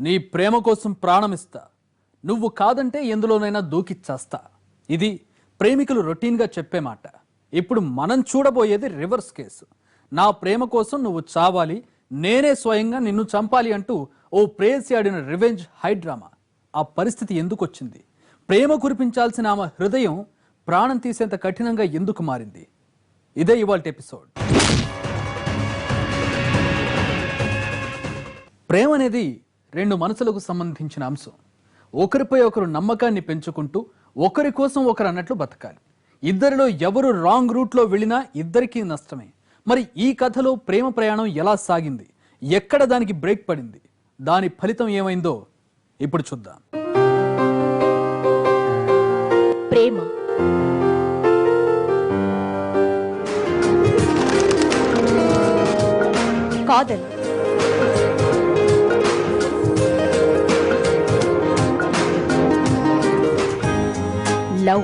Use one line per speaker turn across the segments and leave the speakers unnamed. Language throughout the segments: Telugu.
నీ ప్రేమ కోసం ప్రాణమిస్తా. నువ్వు కాదంటే ఎందులోనైనా దూకిచ్చేస్తా. ఇది ప్రేమికులు రొటీన్గా చెప్పే మాట. ఇప్పుడు మనం చూడబోయేది రివర్స్ కేసు. నా ప్రేమ కోసం నువ్వు చావాలి నేనే స్వయంగా నిన్ను చంపాలి అంటూ ఓ ప్రేయసి ఆడిన రివెంజ్ హైడ్రామా ఆ పరిస్థితి ఎందుకు వచ్చింది ప్రేమ కురిపించాల్సిన ఆమె హృదయం ప్రాణం తీసేంత కఠినంగా ఎందుకు మారింది? ఇదే ఇవాళ ఎపిసోడ్. ప్రేమ అనేది రెండు మనసులకు సంబంధించిన అంశం. ఒకరిపై ఒకరు నమ్మకాన్ని పెంచుకుంటూ ఒకరి కోసం ఒకరు అన్నట్లు బతకాలి. ఇద్దరిలో ఎవరు రాంగ్ రూట్లో వెళ్ళినా ఇద్దరికీ నష్టమే. మరి ఈ కథలో ప్రేమ ప్రయాణం ఎలా సాగింది? ఎక్కడ దానికి బ్రేక్ పడింది? దాని ఫలితం ఏమైందో ఇప్పుడు చూద్దాం.
ప్రేమ. కాదల్ లవ్.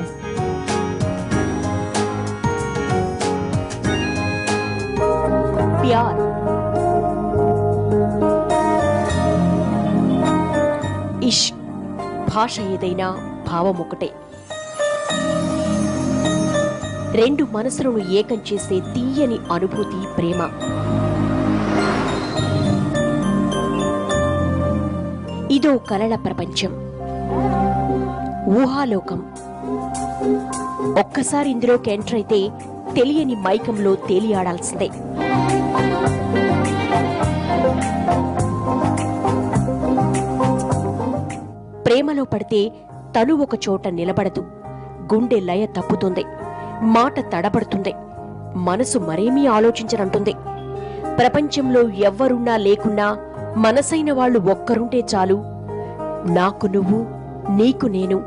ప్యార్. ఇష్. భాష ఏదైనా భావం ఒకటే. రెండు మనసులను ఏకం చేసే తీయని అనుభూతి ప్రేమ. ఇదో కలల ప్రపంచం. ఊహాలోకం. ఒక్కసారి ఇందులోకి ఎంటర్ అయితే తెలియని మైకంలో తేలియాడాల్సిందే. ప్రేమలో పడితే తను ఒక చోట నిలబడదు. గుండె లయ తప్పుతుంది. మాట తడబడుతుంది. మనసు మరేమీ ఆలోచించనంటుంది. ప్రపంచంలో ఎవ్వరున్నా లేకున్నా మనసైన వాళ్ళు ఒక్కరుంటే చాలు. నాకు నువ్వు నీకు నేను.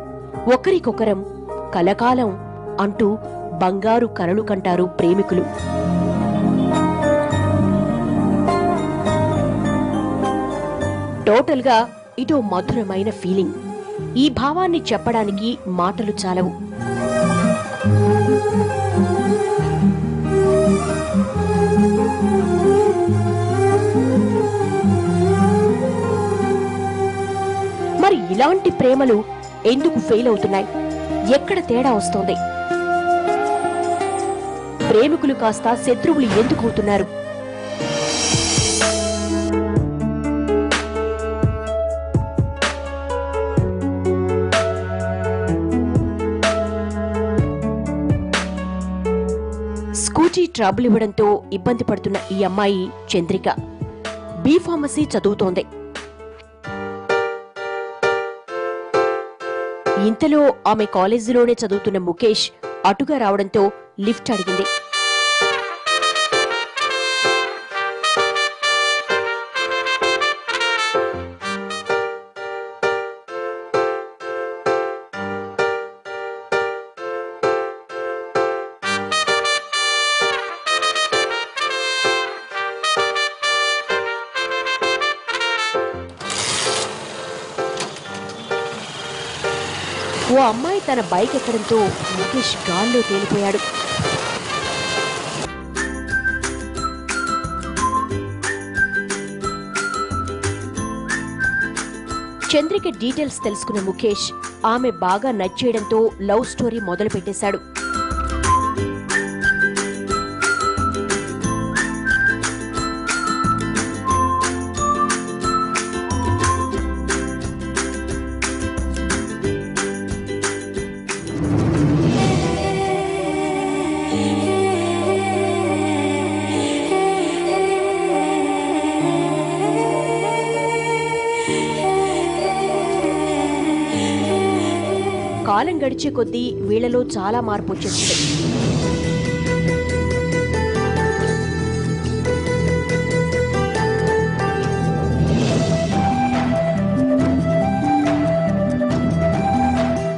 ఒకరికొకరం కలకాలం అంటూ బంగారు కలలు కంటారు ప్రేమికులు. టోటల్గా ఇటో మధురమైన ఫీలింగ్. ఈ భావాన్ని చెప్పడానికి మాటలు చాలవు. మరి ఇలాంటి ప్రేమలు ఎందుకు ఫెయిల్ అవుతున్నాయి? ఎక్కడ తేడా వస్తోంది? ప్రేమికులు కాస్త శత్రువులు ఎందుకు అవుతున్నారు? స్కూటీ ట్రబుల్ ఇవ్వడంతో ఇబ్బంది పడుతున్న ఈ అమ్మాయి చంద్రిక. బీ ఫార్మసీ చదువుతోంది. ఇంతలో ఆమె కాలేజీలోనే చదువుతున్న ముఖేష్ అటుగా రావడంతో లిఫ్ట్ అడిగింది. ఓ అమ్మాయి తన బైక్ ఎక్కడంతో ముఖేష్ గాల్లో తేలిపోయాడు. చంద్రిక డీటెయిల్స్ తెలుసుకున్న ముఖేష్ ఆమె బాగా నచ్చేయడంతో లవ్ స్టోరీ మొదలు గడిచే కొద్దీ వీళ్ళలో చాలా మార్పు వచ్చేస్తుంది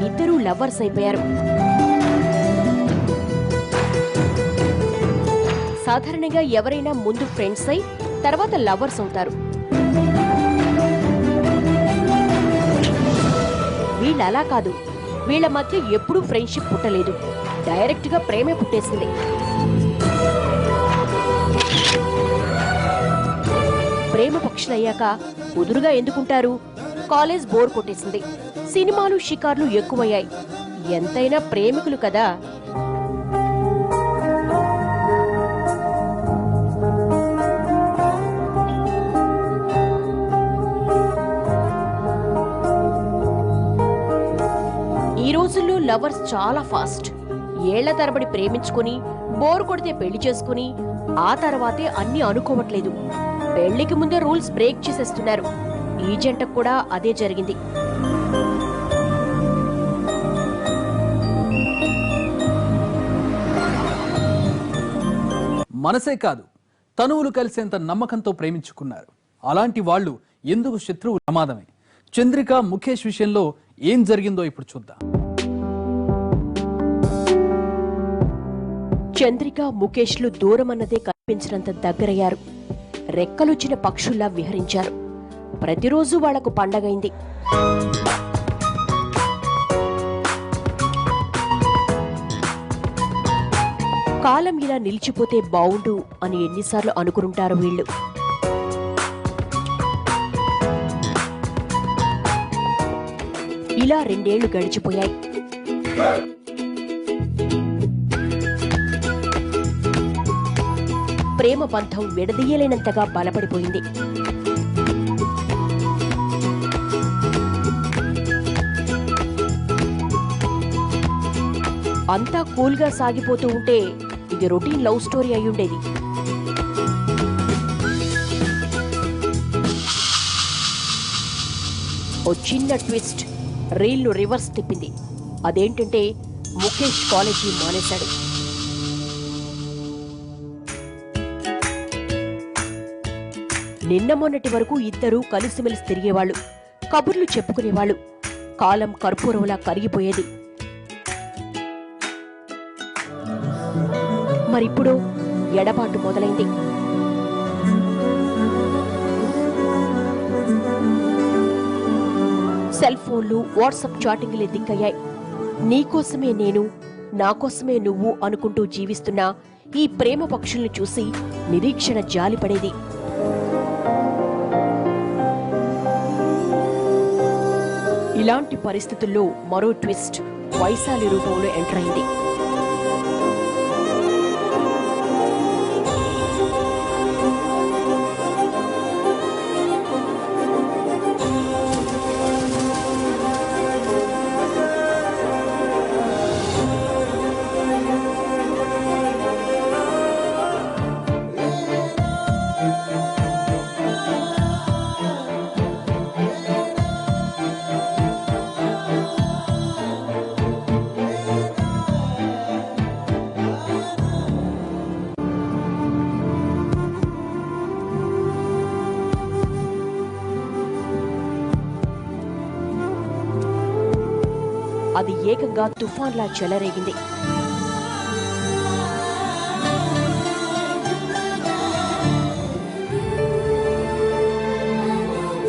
ఇద్దరూ లవర్స్ అయిపోయారు. సాధారణంగా ఎవరైనా ముందు ఫ్రెండ్స్ అయి తర్వాత లవర్స్ అవుతారు. వీళ్ళు అలా కాదు. వీళ్ళ మధ్య ఎప్పుడూ ఫ్రెండ్షిప్ పుట్టలేదు. డైరెక్ట్గా ప్రేమే పుట్టేసింది. ప్రేమ పక్షులయ్యాక కుదురుగా ఎందుకుంటారు? కాలేజ్ బోర్ కొట్టేసింది. సినిమాలు షికార్లు ఎక్కువయ్యాయి. ఎంతైనా ప్రేమికులు కదా? లవర్స్ చాలా ఫాస్ట్. ఏళ్ళ తరబడి ప్రేమించుకుని బోర్ కొడితే పెళ్ళి చేసుకుని ఆ తర్వాతే అన్ని అనుకోవట్లేదు. పెళ్ళికి ముందే రూల్స్ బ్రేక్ చేసేస్తున్నారు. ఈ జంటకు కూడా అదే జరిగింది.
మనసే కాదు తనువులు కలిసేంత నమ్మకంతో ప్రేమించుకున్నారు. అలాంటి వాళ్ళు ఎందుకు శత్రువు ప్రమాదమే. చంద్రిక ముఖేష్ విషయంలో ఏం జరిగిందో ఇప్పుడు చూద్దాం.
చంద్రిక ముఖేష్లు దూరమన్నదే కనిపించినంత దగ్గరయ్యారు. రెక్కలొచ్చిన పక్షుల్లా విహరించారు. ప్రతిరోజు వాళ్ళకు పండగైంది. కాలం ఇలా నిలిచిపోతే బావుండు అని ఎన్నిసార్లు అనుకుంటారు వీళ్ళు. ఇలా రెండేళ్ళు గడిచిపోయాయి. ప్రేమ బంధం విడదీయలేనంతగా బలపడిపోయింది. అంతా కూల్గా సాగిపోతూ ఉంటే ఇది రొటీన్ లవ్ స్టోరీ అయ్యుండేది ఓ చిన్న ట్విస్ట్ రీల్ను రివర్స్ తిప్పింది. అదేంటంటే ముఖేష్ కాలేజీ మానేశాడు. నిన్న మొన్నటి వరకు ఇద్దరూ కలిసిమెలిసి తిరిగేవాళ్ళు కబుర్లు చెప్పుకునేవాళ్ళు. కాలం కర్పూరంలా కరిగిపోయేది. మరిప్పుడు ఎడబాటు మొదలైంది. సెల్ ఫోన్లు వాట్సాప్ చాటింగ్లే దిక్కయ్యాయి. నీకోసమే నేను నా కోసమే నువ్వు అనుకుంటూ జీవిస్తున్న ఈ ప్రేమ పక్షుల్ని చూసి నిరీక్షణ జాలిపడేది. ఇలాంటి పరిస్థితుల్లో మరో ట్విస్ట్ వైశాలి రూపంలో ఎంటర్ అయింది. అది ఏకంగా తుఫాన్లా చెలరేగింది.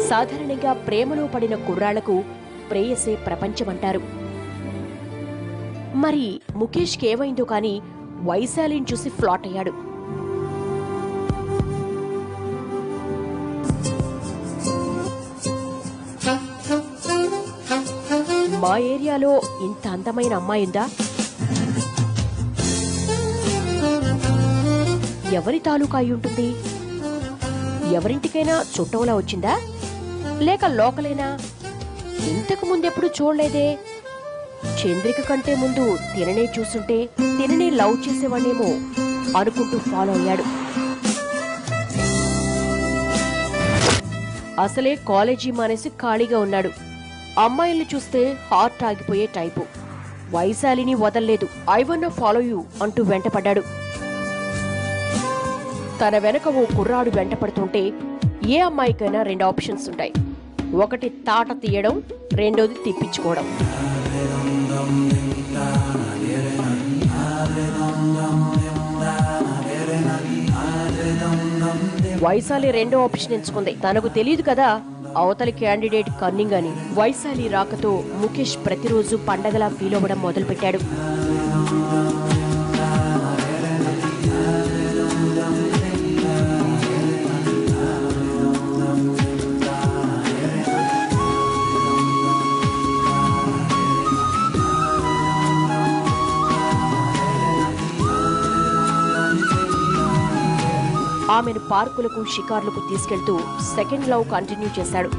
సాధారణంగా ప్రేమలో పడిన కుర్రాళ్ళకు ప్రేయసే ప్రపంచమంటారు. మరి ముఖేష్కి ఏమైందో కానీ వైశాలిని చూసి ఫ్లాట్ అయ్యాడు. ఏరియాలో ఇంత అందమైన అమ్మాయి ఉందా? ఎవరి తాలూకా అయి ఉంటుంది? ఎవరింటికైనా చుట్టంలా వచ్చిందా? లేక లోకలేనా? ఇంతకు ముందెప్పుడు చూడలేదే? చంద్రిక కంటే ముందు తిననే చూస్తుంటే తిననే లవ్ చేసేవాడేమో అనుకుంటూ ఫాలో అయ్యాడు. అసలే కాలేజీ మానేసి ఖాళీగా ఉన్నాడు. అమ్మాయిల్ని చూస్తే హార్ట్ ఆగిపోయే టైపు వైశాలిని వదల్లేదు. ఐ వన్ ఫాలో యూ అంటూ వెంటపడ్డాడు. తన వెనక ఓ కుర్రాడు వెంటపడుతుంటే ఏ అమ్మాయికైనా రెండు ఆప్షన్స్ ఉంటాయి. ఒకటి తాట తీయడం రెండోది తిప్పించుకోవడం. వైశాలి రెండో ఆప్షన్ ఎంచుకుంది. తనకు తెలియదు కదా అవతలి క్యాండిడేట్ కన్నింగ్ అని వైశాలి రాకతో ముఖేష్ ప్రతిరోజు పండగలా ఫీల్ అవ్వడం మొదలుపెట్టాడు. ఆమెను పార్కులకు షికార్లకు తీసుకెళ్తూ సెకండ్ లవ్ కంటిన్యూ చేశాడు.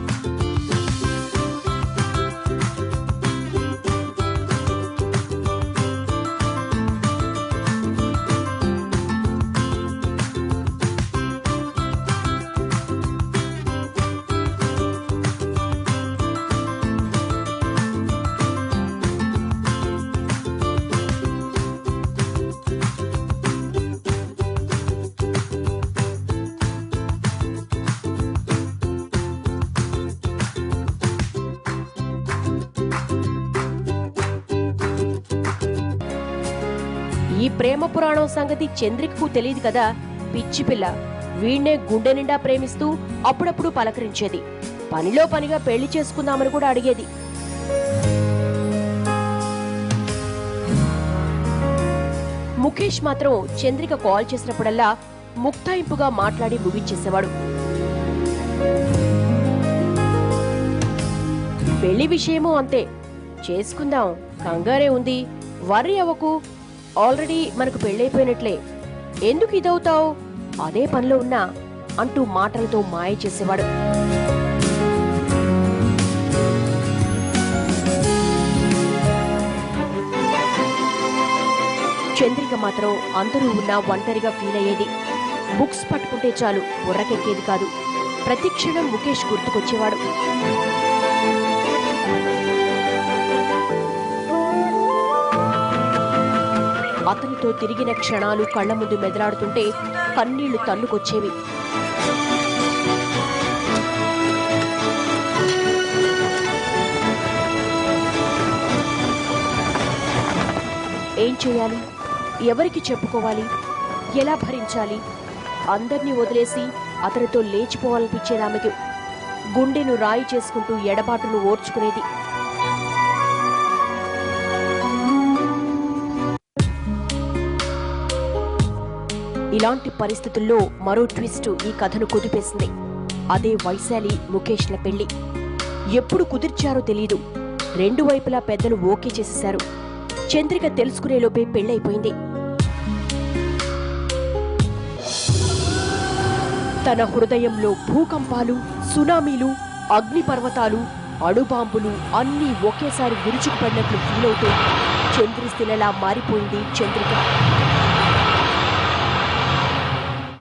ప్రేమ సంగతి చంద్రికకు తెలియదు కదా పిచ్చి పిల్ల. వీణ్ణే గుండె నిండా ప్రేమిస్తూ అప్పుడప్పుడు పలకరించేది. పనిలో పనిగా పెళ్ళి చేసుకుందామని కూడా అడిగేది. ముఖేష్ మాత్రం చంద్రిక కాల్ చేసినప్పుడల్లా ముక్తాయింపుగా మాట్లాడి ముగించేసేవాడు. పెళ్ళి విషయమూ అంతే. చేసుకుందాం కంగారే ఉంది వర్రీ అవ్వకు ఆల్రెడీ మనకు పెళ్ళైపోయినట్లే. ఎందుకు ఇదవుతావు? అదే పనిలో ఉన్నా అంటూ మాటలతో మాయ చేసేవాడు. చంద్రిక మాత్రం అందరూ ఉన్నా ఒంటరిగా ఫీల్ అయ్యేది. బుక్స్ పట్టుకుంటే చాలు బుర్రకెక్కేది కాదు. ప్రతి క్షణం ముఖేష్ గుర్తుకొచ్చేవాడు. అతనితో తిరిగిన క్షణాలు కళ్ళ ముందు మెదలాడుతుంటే కన్నీళ్ళు తన్నుకొచ్చేవి. ఏం చేయాలి? ఎవరికి చెప్పుకోవాలి? ఎలా భరించాలి? అందర్నీ వదిలేసి అతనితో లేచిపోవాలనిపించేది ఆమెకు గుండెను రాయి చేసుకుంటూ ఎడబాటును ఓర్చుకునేది. ఇలాంటి పరిస్థితుల్లో మరో ట్విస్ట్ ఈ కథను కుదిపేసింది. అదే వైశాలి ముఖేష్ల పెళ్ళి. ఎప్పుడు కుదిర్చారో తెలీదు. రెండు వైపులా పెద్దలు ఓకే చేసేశారు. చంద్రిక తెలుసుకునేలోపే పెళ్ళైపోయింది. తన హృదయంలో భూకంపాలు సునామీలు అగ్నిపర్వతాలు అణుబాంబులు అన్నీ ఒకేసారి విరుచుకుపడినట్లు ఫీల్ అవుతూ చంద్రశిలలా మారిపోయింది చంద్రిక.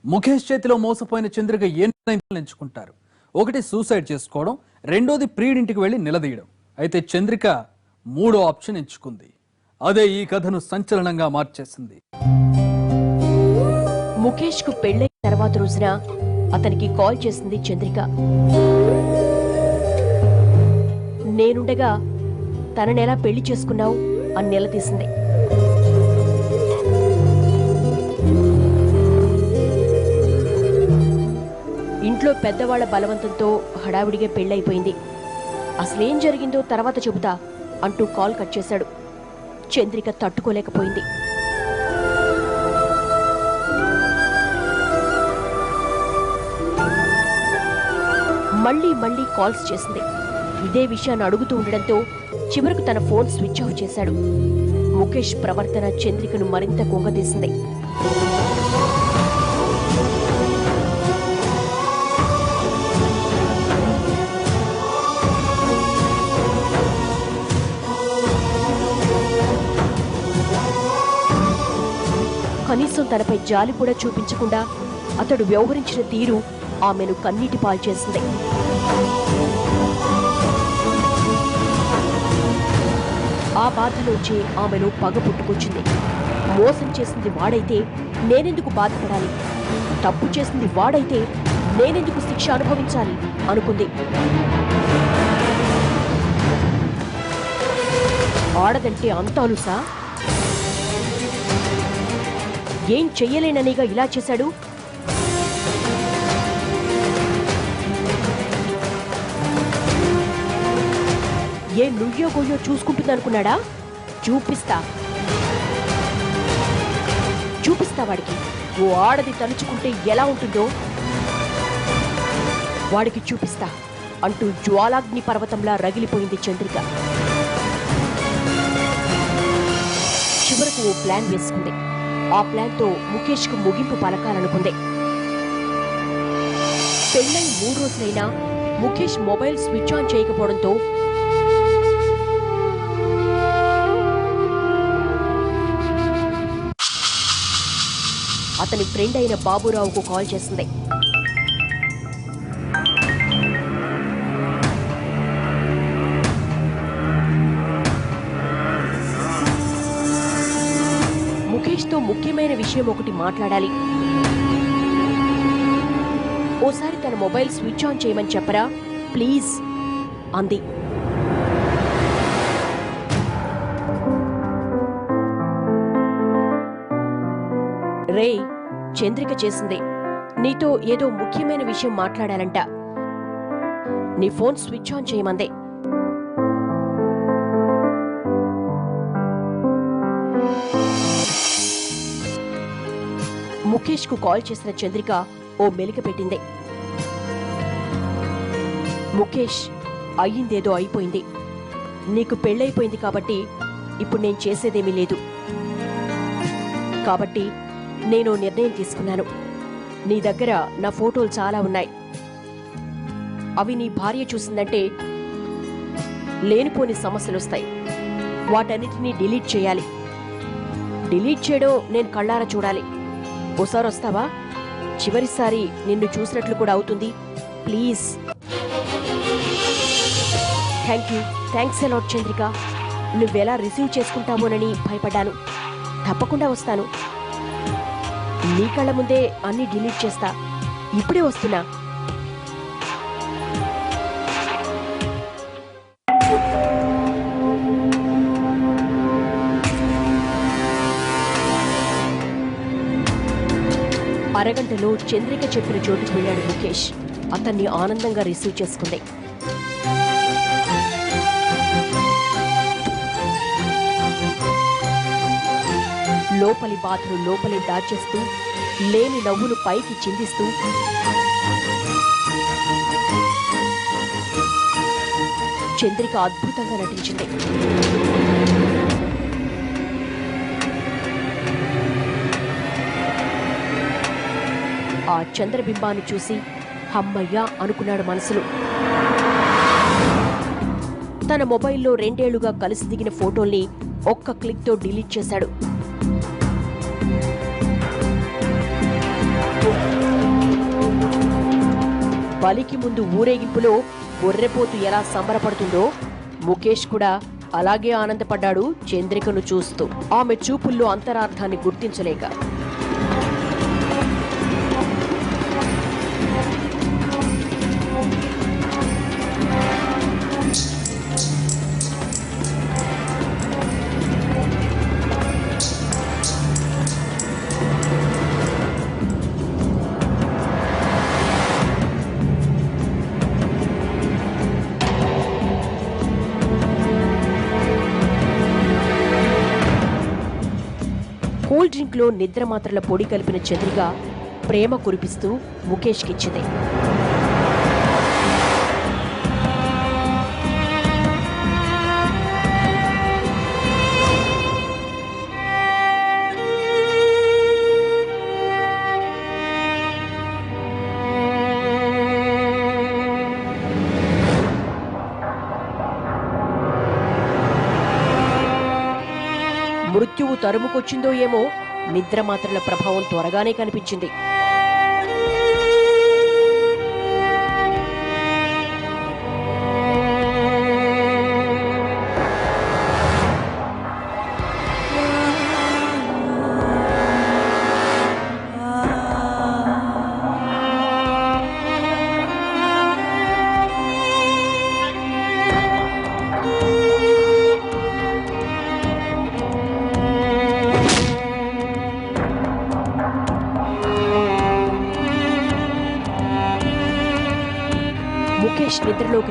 ముఖేష్ చేతిలో మోసపోయిన చంద్రిక ఏ నిర్ణయం ఎంచుకుంటారు? ఒకటి సూసైడ్ చేసుకోవడం రెండోది ప్రియుడింటికి వెళ్ళి నిలదీయడం. అయితే చంద్రిక మూడో ఆప్షన్ ఎంచుకుంది. అదే ఈ కథను సంచలనంగా మార్చేసింది.
ముఖేష్కు పెళ్ళైన తర్వాత రోజున అతనికి కాల్ చేసింది చంద్రిక. నేనుండగా తననెలా పెళ్ళి చేసుకున్నావు? అని నిలదీసింది. ఇంట్లో పెద్దవాళ్ళ బలవంతంతో హడావిడిగా పెళ్ళైపోయింది. అసలేం జరిగిందో తర్వాత చెబుతా అంటూ కాల్ కట్ చేశాడు. చంద్రిక తట్టుకోలేకపోయింది. మళ్ళీ మళ్ళీ కాల్స్ చేసింది. ఇదే విషయాన్ని అడుగుతూ ఉండడంతో చివరకు తన ఫోన్ స్విచ్ ఆఫ్ చేశాడు. ముఖేష్ ప్రవర్తన చంద్రికను మరింత కుంగదీసింది కనీసం తనపై జాలి కూడా చూపించకుండా అతడు వ్యవహరించిన తీరు ఆమెను కన్నీటి పాల్చేసింది ఆ బాధలోంచి ఆమెను పగ పుట్టుకొచ్చింది. మోసం చేసింది వాడైతే నేనెందుకు బాధపడాలి? తప్పు చేసింది వాడైతే నేనెందుకు శిక్ష అనుభవించాలి? అనుకుంది. ఆడదంటే అంత అలుసా ఏం చెయ్యలేననిగా ఇలా చేశాడు? ఏ నుయ్యో గొయ్యో చూసుకుంటుందనుకున్నాడా? చూపిస్తా. చూపిస్తా వాడికి. ఓ ఆడది తలుచుకుంటే ఎలా ఉంటుందో? వాడికి చూపిస్తా. అంటూ జ్వాలాగ్ని పర్వతంలా రగిలిపోయింది చంద్రిక. చివరకు ఓ ప్లాన్ వేసుకుంది. ఆ ప్లాన్తో ముఖేష్కు ముగింపు పలకాలనుకుంది. పెళ్ళై మూడు రోజులైనా ముఖేష్ మొబైల్ స్విచ్ ఆన్ చేయకపోవడంతో అతని ఫ్రెండ్ అయిన బాబురావుకు కాల్ చేసింది. ముఖ్యమైన విషయం ఒకటి మాట్లాడాలి. ఓసారి తన మొబైల్ స్విచ్ ఆన్ చేయమని చెప్పరా? ప్లీజ్ అంది. రే చంద్రిక చేసింది. నీతో ఏదో ముఖ్యమైన విషయం మాట్లాడాలంట. నీ ఫోన్ స్విచ్ ఆన్ చేయమందే. ముఖేష్కు కాల్ చేసిన చంద్రిక ఓ మెలిక పెట్టింది. ముఖేష్ అయ్యిందేదో అయిపోయింది. నీకు పెళ్ళైపోయింది కాబట్టి ఇప్పుడు నేను చేసేదేమీ లేదు. కాబట్టి నేను నిర్ణయం తీసుకున్నాను. నీ దగ్గర నా ఫోటోలు చాలా ఉన్నాయి. అవి నీ భార్య చూసిందంటే లేనిపోని సమస్యలు వస్తాయి వాటన్నిటినీ డిలీట్ చేయాలి. డిలీట్ చేయడం నేను కళ్ళారా చూడాలి. ఓసారి వస్తావా? చివరిసారి నిన్ను చూసినట్లు కూడా అవుతుంది. Please. Thank you. Thanks a lot Chandrika. నువ్వెలా రిసీవ్ చేసుకుంటామోనని భయపడ్డాను. తప్పకుండా వస్తాను. నీ కళ్ళ ముందే అన్ని డిలీట్ చేస్తా. ఇప్పుడే వస్తున్నా. అరగంటలో చంద్రిక చెప్పిన చోటుకు వెళ్ళాడు ముఖేష్. అతన్ని ఆనందంగా రిసీవ్ చేసుకుంది. లోపలి బాధను లోపలి దాచేస్తూ లేని నవ్వులు పైకి చిందిస్తూ చంద్రిక అద్భుతంగా నటించింది. ఆ చంద్రబింబాన్ని చూసి హమ్మయ్యా అనుకున్నాడు మనసులో. తన మొబైల్లో రెండేళ్ళుగా కలిసి దిగిన ఫోటోల్ని ఒక్క క్లిక్తో డిలీట్ చేశాడు. బలికి ముందు ఊరేగింపులో గొర్రెపోతు ఎలా సంబరపడుతుందో ముఖేష్ కూడా అలాగే ఆనందపడ్డాడు చంద్రికను చూస్తూ. ఆమె చూపుల్లో అంతరార్థాన్ని గుర్తించలేక. కూల్లో నిద్ర మాత్రల పొడి కలిపిన చంద్రిక ప్రేమ కురిపిస్తూ ముఖేష్కిచ్చింది. మృత్యువు తరుముకొచ్చిందో ఏమో నిద్ర మాత్రల ప్రభావం త్వరగానే కనిపించింది.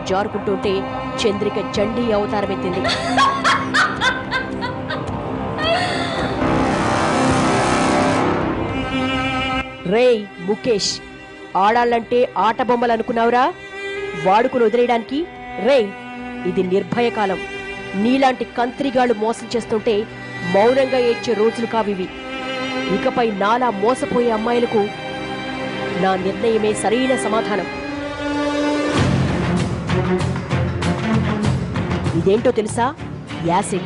జారుకుంటుంటే చంద్రిక చండీ అవతారమెత్తింది రేయ్ ముఖేష్ ఆడాలంటే ఆట బొమ్మలు అనుకున్నావురా? వాడుకుని వదిలేయడానికి రేయ్ ఇది నిర్భయ కాలం. నీలాంటి కంత్రిగాళ్ళు మోసం చేస్తుంటే మౌనంగా ఏడ్చే రోజులు కావివి. ఇకపై నాలా మోసపోయే అమ్మాయిలకు నా నిర్ణయమే సరైన సమాధానం. ఇదేంటో తెలుసా? యాసిడ్.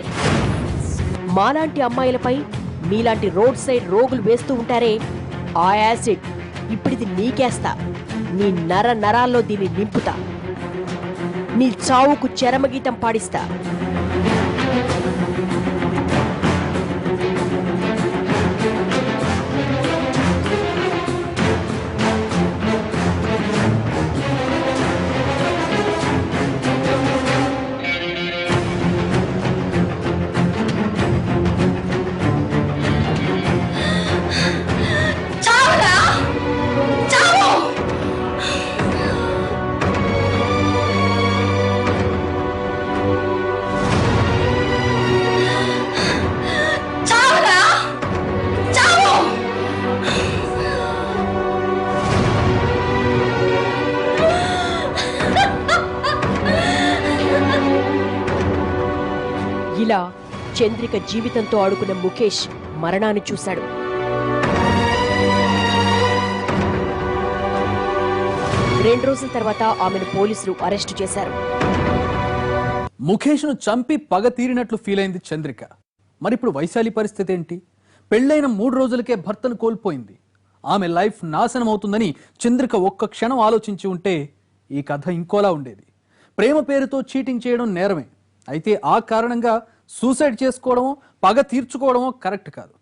మాలాంటి అమ్మాయిలపై మీలాంటి రోడ్ సైడ్ రోగులు వేస్తూ ఉంటారే ఆ యాసిడ్. ఇప్పుడిది నీకేస్తా. నీ నర నరాల్లో దీన్ని నింపుతా. నీ చావుకు చరమగీతం పాడిస్తా. ఇలా చంద్రిక జీవితంతో ఆడుకున్న ముఖేష్ మరణాన్ని చూశాడు. రెండు రోజుల తర్వాత ఆమెను పోలీసులు అరెస్టు చేశారు.
ముఖేష్ను చంపి పగ తీరినట్లు ఫీల్ అయింది చంద్రిక. మరి ఇప్పుడు వైశాలి పరిస్థితి ఏంటి? పెళ్ళైన మూడు రోజులకే భర్తను కోల్పోయింది. ఆమె లైఫ్ నాశనం అవుతుందని చంద్రిక ఒక్క క్షణం ఆలోచించి ఉంటే ఈ కథ ఇంకోలా ఉండేది. ప్రేమ పేరుతో చీటింగ్ చేయడం నేరమే. అయితే ఆ కారణంగా సూసైడ్ చేసుకోవడము పగ తీర్చుకోవడము కరెక్ట్ కాదు.